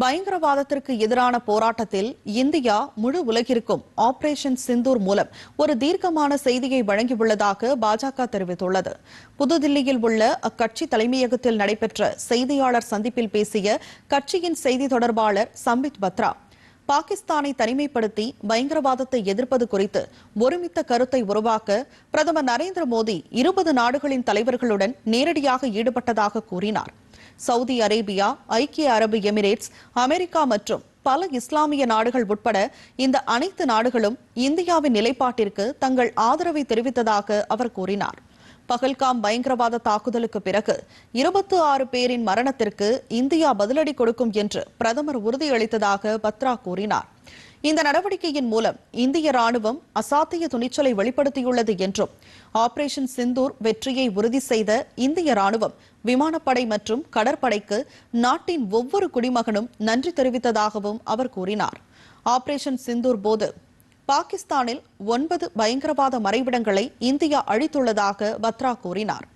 பயங்கரவாதத்திற்கு எதிரான போராட்டத்தில் இந்தியா முழு உலகிற்கும் ஆபரேஷன் சிந்தூர் மூலம் ஒரு தீர்க்கமான செய்தியை வழங்கியுள்ளதாக பாஜக தெரிவித்துள்ளது. புதுதில்லியில் உள்ள அக்கட்சி தலைமையகத்தில் நடைபெற்ற செய்தியாளர் சந்திப்பில் பேசிய கட்சியின் செய்தி தொடர்பாளர் சம்பித் பத்ரா பாகிஸ்தானை தனிமைப்படுத்தி பயங்கரவாதத்தை எதிர்ப்பது குறித்து ஒருமித்த கருத்தை உருவாக்க பிரதமர் நரேந்திர மோடி இருபது நாடுகளின் தலைவர்களுடன் நேரடியாக ஈடுபட்டதாக கூறினார். சவுதி அரேபியா ஐக்கிய அரபு எமிரேட்ஸ் அமெரிக்கா மற்றும் பல இஸ்லாமிய நாடுகள் உட்பட இந்த அனைத்து நாடுகளும் இந்தியாவின் நிலைப்பாட்டிற்கு தங்கள் ஆதரவை தெரிவித்ததாக அவர் கூறினார். பகல்காம் பயங்கரவாத தாக்குதலுக்கு பிறகு இருபத்தி ஆறு பேரின் மரணத்திற்கு இந்தியா பதிலடி கொடுக்கும் என்று பிரதமர் உறுதியளித்ததாக பத்ரா கூறினார். இந்த நடவடிக்கையின் மூலம் இந்திய ராணுவம் அசாத்திய துணிச்சலை வெளிப்படுத்தியுள்ளது என்றும் ஆபரேஷன் சிந்தூர் வெற்றியை உறுதி செய்த இந்திய ராணுவம் விமானப்படை மற்றும் கடற்படைக்கு நாட்டின் ஒவ்வொரு குடிமகனும் நன்றி தெரிவித்ததாகவும் அவர் கூறினார். ஆபரேஷன் சிந்தூர் போது பாகிஸ்தானில் ஒன்பது பயங்கரவாத மறைவிடங்களை இந்தியா அழித்துள்ளதாக பத்ரா கூறினார்.